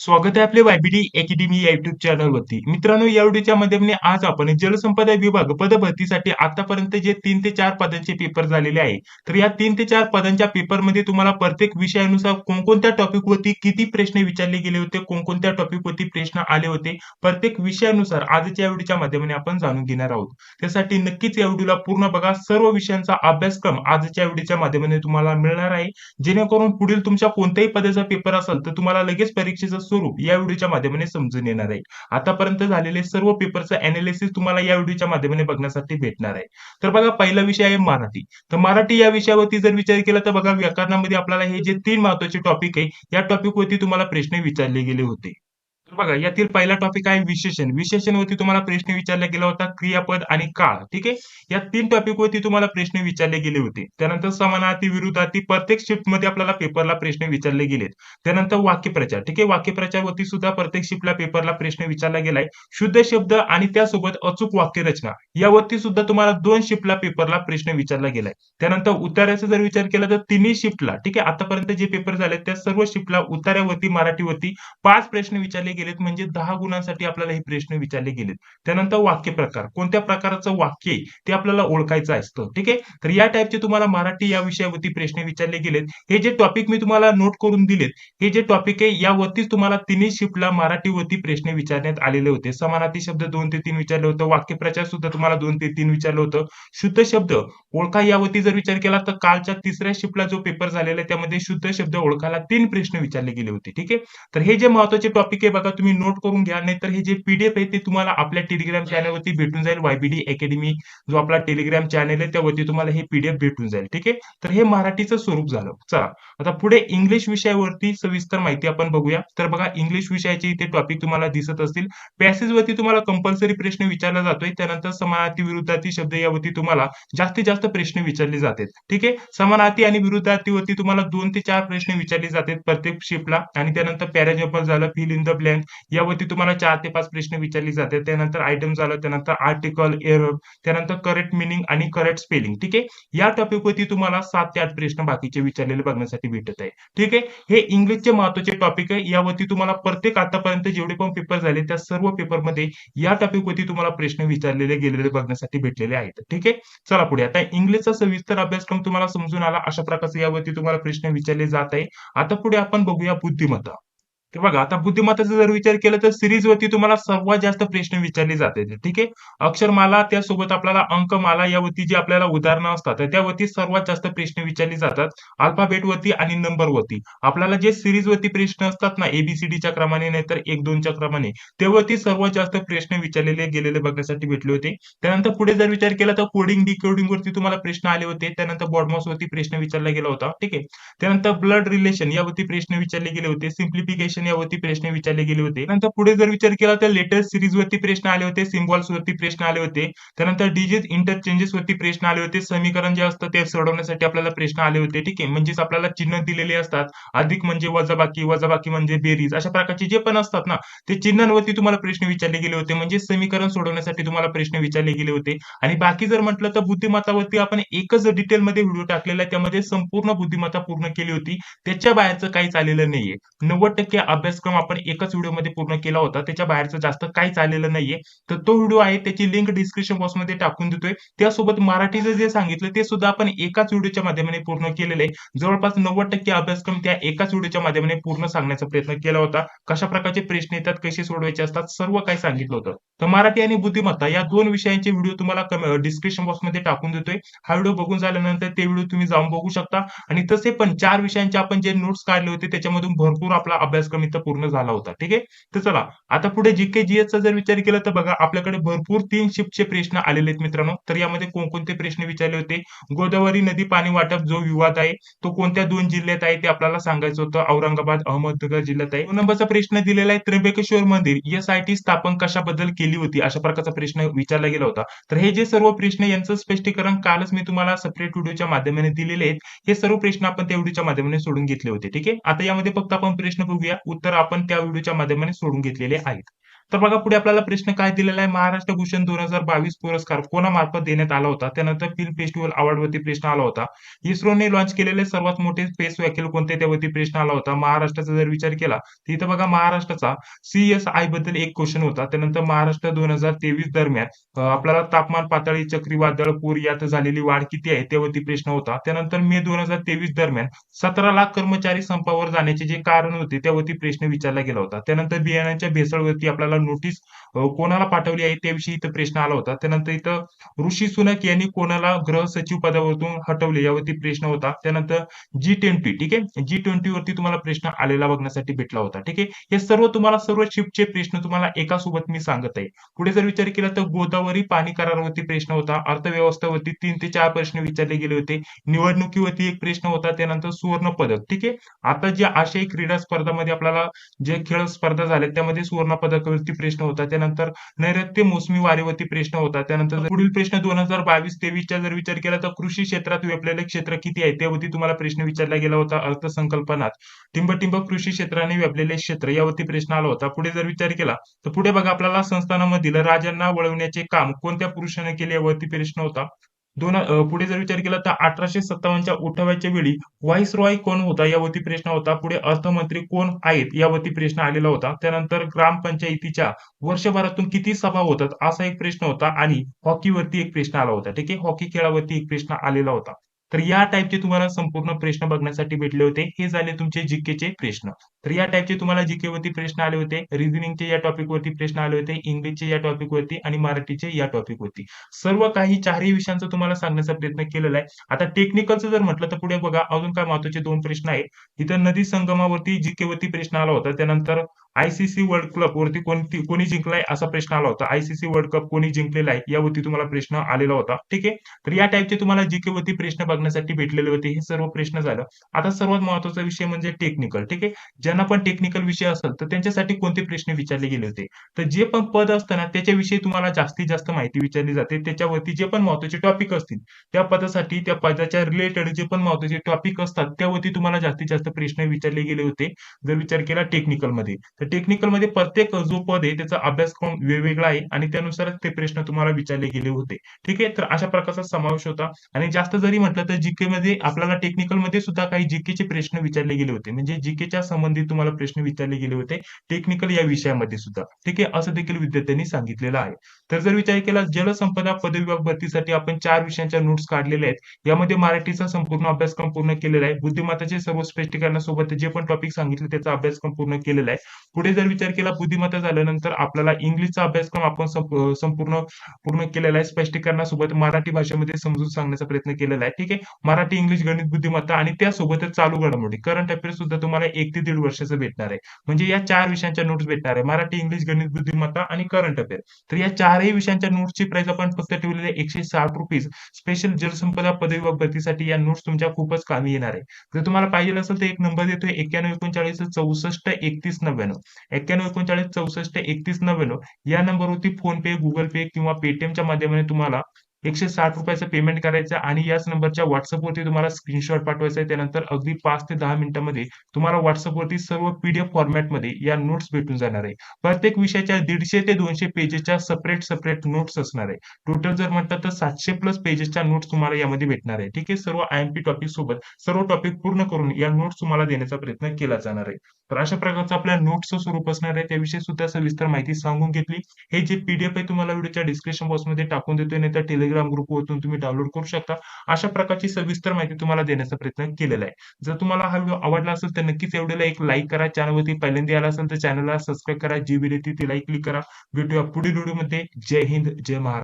स्वागत आहे आपले वायबीडी अकॅडमी या युट्यूब चॅनलवरती मित्रांनो या व्हिडिओच्या माध्यमाने आज आपण जलसंपदा विभाग पद भरतीसाठी आतापर्यंत जे तीन ते चार पदांचे पेपर झालेले आहे तर या तीन ते चार पदांच्या पेपरमध्ये तुम्हाला प्रत्येक विषयानुसार कोणकोणत्या टॉपिकवरती किती प्रश्न विचारले गेले होते कोणकोणत्या टॉपिकवरती प्रश्न आले होते प्रत्येक विषयानुसार आजच्या या व्हिडिओच्या माध्यमाने आपण जाणून घेणार आहोत. त्यासाठी नक्कीच या व्हिडिओला पूर्ण बघा. सर्व विषयांचा अभ्यासक्रम आजच्या व्हिडिओच्या माध्यमाने तुम्हाला मिळणार आहे. जेणेकरून पुढील तुमच्या कोणत्याही पदाचा पेपर असेल तर तुम्हाला लगेच परीक्षेचं स्वरूप या व्हिडिओच्या माध्यमाने समजून येणार आहे. आतापर्यंत झालेले सर्व पेपरचं अनालिसिस तुम्हाला या व्हिडिओच्या माध्यमाने बघण्यासाठी भेटणार आहे. तर बघा पहिला विषय आहे मराठी. तर मराठी या विषयावरती जर विचार केला तर बघा व्याकरणामध्ये आपल्याला हे जे तीन महत्त्वाचे टॉपिक आहे या टॉपिकवरती तुम्हाला प्रश्न विचारले गेले होते. तर बघा यातील पहिला टॉपिक आहे विशेषण. विशेषणवरती तुम्हाला प्रश्न विचारला गेला होता क्रियापद आणि काळ. ठीक आहे? या तीन टॉपिक वरती तुम्हाला प्रश्न विचारले गेले होते. त्यानंतर समानार्थी विरुद्धार्थी प्रत्येक शिफ्टमध्ये आपल्याला पेपरला प्रश्न विचारले गेलेत. त्यानंतर वाक्यप्रचार. ठीक आहे? वाक्यप्रचारवरती सुद्धा प्रत्येक शिफ्टला पेपरला प्रश्न विचारला गेलाय. शुद्ध शब्द आणि त्यासोबत अचूक वाक्यरचना. यावरती सुद्धा तुम्हाला दोन शिफ्टला पेपरला प्रश्न विचारला गेलाय. त्यानंतर उतार्याचा जर विचार केला तर तिन्ही शिफ्टला ठीक आहे? आतापर्यंत जे पेपर झाले त्या सर्व शिफ्टला उतार्यावरती मराठीवरती पाच प्रश्न विचारले गेलेत म्हणजे दहा गुणांसाठी आपल्याला हे प्रश्न विचारले गेलेत. त्यानंतर वाक्य प्रकार. कोणत्या प्रकारचं वाक्य आहे ते आपल्याला ओळखायचं असतं. ठीक आहे? तर या टाईपचे तुम्हाला मराठी या विषयावरती प्रश्न विचारले गेलेत. हे जे टॉपिक मी तुम्हाला नोट करून दिलेत हे जे टॉपिक आहे यावरतीच तुम्हाला तिन्ही शिफ्टला मराठीवरती प्रश्न विचारण्यात आलेले होते. समानार्थी शब्द दोन ते तीन विचारले होतं. वाक्यप्रचार सुद्धा तुम्हाला दोन ते तीन विचारलं होतं. शुद्ध शब्द ओळखा यावरती जर विचार केला तर कालच्या तिसऱ्या शिफ्टला जो पेपर झालेला आहे त्यामध्ये शुद्ध शब्द ओळखायला तीन प्रश्न विचारले गेले होते. ठीक आहे? तर हे जे महत्त्वाचे टॉपिक आहे बघा तुम्ही नोट करून घ्या नाही तर हे जे पीडीएफ आहे ते तुम्हाला आपल्या टेलिग्राम चॅनलवरती भेटून जाईल. वायबीडी अकॅडमी जो आपला टेलिग्राम चॅनल आहे त्यावरती तुम्हाला हे पीडीएफ भेटून जाईल. ठीक आहे? तर हे मराठीचं स्वरूप झालं. चला. आता पुढे इंग्लिश विषयावरती सविस्तर माहिती आपण बघूया. तर बघा इंग्लिश विषयाचे इथे टॉपिक तुम्हाला दिसत असतील. पॅसेज वरती तुम्हाला कंपल्सरी प्रश्न विचारला जातोय. त्यानंतर समानार्थी विरुद्धार्थी शब्द यावरती तुम्हाला जास्तीत जास्त प्रश्न विचारले जातात. ठीक आहे? समानार्थी आणि विरुद्धार्थीवरती तुम्हाला दोन ते चार प्रश्न विचारले जातात प्रत्येक शिफ्टला आणि त्यानंतर पॅराजम्पल झालं फिल इन द ब्लँक यावरती तुम्हाला चार ते पाच प्रश्न विचारले जातात. त्यानंतर आयटम झालं त्यानंतर आर्टिकल एरर त्यानंतर करेक्ट मिनिंग आणि करेक्ट स्पेलिंग ठीक आहे? या टॉपिकवरती तुम्हाला सात ते आठ प्रश्न बाकीचे विचारलेले बघण्यासाठी भेटत आहे. ठीक आहे? हे इंग्लिशचे महत्त्वाचे टॉपिक आहे. यावरती तुम्हाला प्रत्येक आतापर्यंत जेवढे पण पेपर झाले त्या सर्व पेपरमध्ये या टॉपिकवरती तुम्हाला प्रश्न विचारलेले गेलेले बघण्यासाठी भेटलेले आहेत. ठीक आहे? चला पुढे. आता इंग्लिशचा सविस्तर अभ्यासक्रम तुम्हाला समजून आला. अशा प्रकारचे यावरती तुम्हाला प्रश्न विचारले जात आहे. आता पुढे आपण बघूया बुद्धिमत्ता. तर बघा आता बुद्धिमत्ताचा जर विचार केला तर सिरीज वरती तुम्हाला सर्वात जास्त प्रश्न विचारले जाते ठीक आहे? अक्षरमाला त्यासोबत आपल्याला अंकमाला यावरती जी आपल्याला उदाहरणं असतात त्यावरती सर्वात जास्त प्रश्न विचारले जातात. अल्फाबेट वरती आणि नंबर वरती आपल्याला जे सिरीज वरती प्रश्न असतात ना एबीसीडीच्या क्रमाने नाहीतर एक दोनच्या क्रमाने त्यावरती सर्वात जास्त प्रश्न विचारलेले गेलेले बघण्यासाठी भेटले होते. त्यानंतर पुढे जर विचार केला तर कोडिंग डिकोडिंग वरती तुम्हाला प्रश्न आले होते. त्यानंतर बॉडमॉस वरती प्रश्न विचारला गेला होता. ठीक आहे? त्यानंतर ब्लड रिलेशन यावरती प्रश्न विचारले गेले होते. सिम्प्लिफिकेशन यावरती प्रश्न विचारले गेले होते. नंतर पुढे जर विचार केला तर लेटेस्ट सिरीज वरती प्रश्न आले होते सिम्बॉल्स वरती प्रश्न आले होते. त्यानंतर डिजिट इंटरचेंजेस वरती प्रश्न आले होते. समीकरण जे असतं ते सोडवण्यासाठी आपल्याला प्रश्न आले होते ठीक आहे? म्हणजेच आपल्याला चिन्ह दिलेले असतात. अधिक म्हणजे वजाबाकी वजाबाकी म्हणजे बेरीज. अशा प्रकारचे जे पण असतात ना ते चिन्हांवरती तुम्हाला प्रश्न विचारले गेले होते. म्हणजे समीकरण सोडवण्यासाठी तुम्हाला प्रश्न विचारले गेले होते. आणि बाकी जर म्हटलं तर बुद्धिमत्तावरती आपण एकच डिटेलमध्ये व्हिडिओ टाकलेला आहे. त्यामध्ये संपूर्ण बुद्धिमत्ता पूर्ण केली होती. त्याच्या बाहेरचं काहीच आलेलं नाहीये. नव्वद टक्के अभ्यासक्रम आपण एकच व्हिडिओमध्ये पूर्ण केला होता. त्याच्या बाहेरचं जास्त काही चाललेलं नाहीये. तर तो व्हिडिओ आहे त्याची लिंक डिस्क्रिप्शन बॉक्समध्ये टाकून देतोय. त्यासोबत मराठीचं जे सांगितलं ते सुद्धा आपण एकाच व्हिडिओच्या माध्यमाने पूर्ण केलेलं आहे. जवळपास नव्वद टक्के अभ्यासक्रम त्या एकाच व्हिडिओच्या माध्यमाने पूर्ण सांगण्याचा प्रयत्न केला होता. कशा प्रकारचे प्रश्न येतात कसे सोडवायचे असतात सर्व काही सांगितलं होतं. तर मराठी आणि बुद्धिमत्ता या दोन विषयांचे व्हिडिओ तुम्हाला डिस्क्रिप्शन बॉक्समध्ये टाकून देतोय. हा व्हिडिओ बघून झाल्यानंतर ते व्हिडिओ तुम्ही जाऊन बघू शकता. आणि तसे पण चार विषयांचे आपण जे नोट्स काढले होते त्याच्यामधून भरपूर आपला अभ्यासक्रम इथं पूर्ण झाला होता. ठीक आहे? तर चला आता पुढे जीके जीएसचा जर विचार केला तर बघा आपल्याकडे भरपूर तीन शिफ्टचे प्रश्न आलेले आहेत मित्रांनो. तर यामध्ये कोणकोणते प्रश्न विचारले होते? गोदावरी नदी पाणी वाटप जो विवाद आहे तो कोणत्या दोन जिल्ह्यात आहे ते आपल्याला सांगायचं होतं. औरंगाबाद अहमदनगर जिल्ह्यात आहे. नंबरचा प्रश्न दिलेला आहे त्र्यंबकेश्वर मंदिर. एसआयटी स्थापन कशाबद्दल केली होती अशा प्रकारचा प्रश्न विचारला गेला होता. तर हे जे सर्व प्रश्न यांचं स्पष्टीकरण कालच मी तुम्हाला सेपरेट व्हिडिओच्या माध्यमाने दिलेले आहेत. हे सर्व प्रश्न आपण त्या व्हिडिओच्या माध्यमाने सोडून घेतले होते ठीक आहे? आता यामध्ये फक्त आपण प्रश्न बघूया. उत्तर आपण त्या व्हिडिओच्या माध्यमाने सोडून घेतलेले आहेत. तर बघा पुढे आपल्याला प्रश्न काय दिलेला आहे? महाराष्ट्र भूषण दोन हजार बावीस पुरस्कार कोणामार्फत देण्यात आला होता? त्यानंतर फिल्म फेस्टिवल अवॉर्ड वरती प्रश्न आला होता. इस्रोने लॉन्च केलेले सर्वात मोठे स्पेस व्हॅक्युल कोणते? त्यावरती प्रश्न आला होता. महाराष्ट्राचा जर विचार केला तर इथं बघा महाराष्ट्राचा सीएसआयबद्दल एक क्वेश्चन होता. त्यानंतर महाराष्ट्र दोन हजार तेवीस दरम्यान आपल्याला तापमान पातळी चक्रीवादळ पूर यात झालेली वाढ किती आहे? त्यावरती प्रश्न होता. त्यानंतर मे दोन हजार तेवीस दरम्यान सतरा लाख कर्मचारी संपावर जाण्याचे जे कारण होते त्यावरती प्रश्न विचारला गेला होता. त्यानंतर बियाण्याच्या भेसळवरती आपल्याला नोटीस कोणाला पाठवली आहे त्याविषयी इथं प्रश्न आला होता. त्यानंतर इथं ऋषी सुनक यांनी कोणाला गृह सचिव पदावरून हटवले यावरती प्रश्न होता. त्यानंतर जी ट्वेंटी ठीक आहे? जी ट्वेंटी वरती तुम्हाला प्रश्न आलेला बघण्यासाठी भेटला होता ठीक आहे? हे सर्व तुम्हाला सर्व शिफ्टचे प्रश्न तुम्हाला एका सोबत मी सांगत आहे. पुढे जर विचार केला तर गोदावरी पाणी करारावरती प्रश्न होता. अर्थव्यवस्थेवरती तीन ते चार प्रश्न विचारले गेले होते. निवडणुकीवरती एक प्रश्न होता त्यानंतर सुवर्ण पदक ठीक आहे? आता जे आशियाई क्रीडा स्पर्धामध्ये आपल्याला जे खेळ स्पर्धा झाल्या त्यामध्ये सुवर्ण पदकावरती प्रश्न होता. त्यानंतर नैऋत्य मोसमी वारीवरती प्रश्न होता. त्यानंतर पुढील प्रश्न दोन हजार बावीस तेवीसचा जर विचार केला तर कृषी क्षेत्रात व्यापलेले क्षेत्र किती आहे? त्यावरती तुम्हाला प्रश्न विचारला गेला होता अर्थसंकल्पनात. टिंबटिंब कृषी क्षेत्राने व्यापलेले क्षेत्र यावरती प्रश्न आला होता. पुढे जर विचार केला तर पुढे बघा आपल्याला संस्थानामधील राजांना वळवण्याचे काम कोणत्या पुरुषाने केले यावरती प्रश्न होता? दोन पुढे जर विचार केला तर अठराशे सत्तावन्नच्या उठावाच्या वेळी व्हाईस रॉय कोण होता? यावरती प्रश्न होता. पुढे अर्थमंत्री कोण आहेत? यावरती प्रश्न आलेला होता. त्यानंतर ग्रामपंचायतीच्या वर्षभरातून किती सभा होतात? असा एक प्रश्न होता आणि हॉकीवरती एक प्रश्न आला होता. ठीक आहे? हॉकी खेळावरती एक प्रश्न आलेला होता. तर या टाईपचे तुम्हाला संपूर्ण प्रश्न बघण्यासाठी भेटले होते. हे झाले तुमचे जीकेचे प्रश्न. तर या टाईपचे तुम्हाला जीके वरती प्रश्न आले होते. रिझनिंगचे या टॉपिक वरती प्रश्न आले होते. इंग्लिशचे या टॉपिक वरती आणि मराठीचे या टॉपिक वरती. सर्व काही चारही विषयांचं तुम्हाला सांगण्याचा प्रयत्न केलेला आहे. आता टेक्निकलचं जर म्हटलं तर पुढे बघा. अजून काय महत्त्वाचे दोन प्रश्न आहेत. इथं नदी संगमावरती जीके वरती प्रश्न आला होता. त्यानंतर आयसीसी वर्ल्ड कप वरती कोणती कोणी जिंकलाय असा प्रश्न आला होता. आयसीसी वर्ल्ड कप कोणी जिंकलेला आहे यावरती तुम्हाला प्रश्न आलेला होता. ठीक आहे? तर या टाईपचे तुम्हाला जीके वरती प्रश्न बघण्यासाठी भेटलेले होते हे सर्व प्रश्न झालं. आता सर्वात महत्त्वाचा विषय म्हणजे टेक्निकल ठीक आहे? ज्यांना पण टेक्निकल विषय असेल तर त्यांच्यासाठी कोणते प्रश्न विचारले गेले होते? तर जे पण पद असतं ना त्याच्याविषयी तुम्हाला जास्तीत जास्त माहिती विचारली जाते. त्याच्यावरती जे पण महत्त्वाचे टॉपिक असतील त्या पदासाठी त्या पदाच्या रिलेटेड जे पण महत्त्वाचे टॉपिक असतात त्यावरती तुम्हाला जास्तीत जास्त प्रश्न विचारले गेले होते. जर विचार केला टेक्निकलमध्ये तर टेक्निकलमध्ये प्रत्येक जो पद आहे त्याचा अभ्यासक्रम वेगवेगळा आहे आणि त्यानुसारच ते प्रश्न तुम्हाला विचारले गेले होते. ठीक आहे? तर अशा प्रकारचा समावेश होता. आणि जास्त जरी म्हटलं तर जीके मध्ये आपल्याला टेक्निकलमध्ये सुद्धा काही जीकेचे प्रश्न विचारले गेले होते. म्हणजे जीकेच्या संबंधित तुम्हाला प्रश्न विचारले गेले होते टेक्निकल या विषयामध्ये सुद्धा. ठीक आहे? असं देखील विद्यार्थ्यांनी सांगितलेलं आहे. तर जर विचार केला जलसंपदा पदविभाग भरतीसाठी आपण चार विषयांच्या नोट्स काढलेल्या आहेत. यामध्ये मराठीचा संपूर्ण अभ्यासक्रम पूर्ण केलेला आहे. बुद्धिमत्ताचे सर्व स्पष्टीकरणासोबत जे पण टॉपिक सांगितले त्याचा अभ्यासक्रम पूर्ण केलेला आहे. पुढे जर विचार केला बुद्धिमत्ता झाल्यानंतर आपल्याला इंग्लिशचा अभ्यासक्रम आपण संपूर्ण पूर्ण केलेला आहे. स्पष्टीकरणासोबत मराठी भाषेमध्ये समजून सांगण्याचा प्रयत्न केलेला आहे. ठीक आहे? मराठी इंग्लिश गणित बुद्धिमत्ता आणि त्यासोबतच चालू घडामोडी. करंट अफेअर्स सुद्धा तुम्हाला एक ते दीड वर्षाचं भेटणार आहे. म्हणजे या चार विषयांच्या नोट्स भेटणार आहे. मराठी इंग्लिश गणित बुद्धिमत्ता आणि करंट अफेअर तर या चारही विषयांच्या नोट्सची प्राइस आपण फक्त ठेवलेली आहे एकशे साठ रुपीज स्पेशल जलसंपदा पदवी व भरतीसाठी या नोट्स तुमच्या खूपच कामी येणार आहे. जर तुम्हाला पाहिजे असेल तर एक नंबर देतोय. एक्क्याण्णव एकोणचाळीस चौसष्ट एकतीस नव्याण्णव. एक्क्याण्णव एकोणचाळीस चौसष्ट एकतीस नव्याण्णव या नंबरवरती फोन पे गुगल पे किंवा पेटीएमच्या माध्यमाने तुम्हाला एकशे साठ रुपयाचं पेमेंट करायचं आणि याच नंबरच्या व्हॉट्सअपवरती तुम्हाला स्क्रीनशॉट पाठवायचा आहे. त्यानंतर अगदी पाच ते दहा मिनिटांमध्ये तुम्हाला व्हॉट्सअपवरती सर्व पीडीएफ फॉर्मॅटमध्ये या नोट्स भेटून जाणार आहे. प्रत्येक विषयाच्या दीडशे ते दोनशे पेजेसच्या सेपरेट सपरेट नोट्स असणार आहे. टोटल जर म्हटलं तर सातशे प्लस पेजेसच्या नोट्स तुम्हाला यामध्ये भेटणार आहे. ठीक आहे? सर्व आय एम पी टॉपिक सोबत सर्व टॉपिक पूर्ण करून या नोट्स तुम्हाला देण्याचा प्रयत्न केला जाणार आहे. तर अशा प्रकारचं आपल्या नोट्सचं स्वरूप असणार आहे. त्याविषयी सुद्धा सविस्तर माहिती सांगून घेतली. हे जे पीडीएफ आहे तुम्हाला व्हिडिओच्या डिस्क्रिप्शन बॉक्समध्ये टाकून देतोय. नाही तर टेलिग्राम ग्रुपवरून तुम्ही डाउनलोड करू शकता. अशा प्रकारची सविस्तर माहिती तुम्हाला देण्याचा प्रयत्न केलेला आहे. जर तुम्हाला हा व्हिडिओ आवडला असेल तर नक्कीच एवढ्याला एक लाईक करा. चॅनलवरती पहिल्यांदा आला असेल तर चॅनलला सबस्क्राईब करा. जी व्हिडिओ ती लाईक क्लिक करा. भेटूया पुढील व्हिडिओमध्ये जय हिंद जय महाराष्ट्र.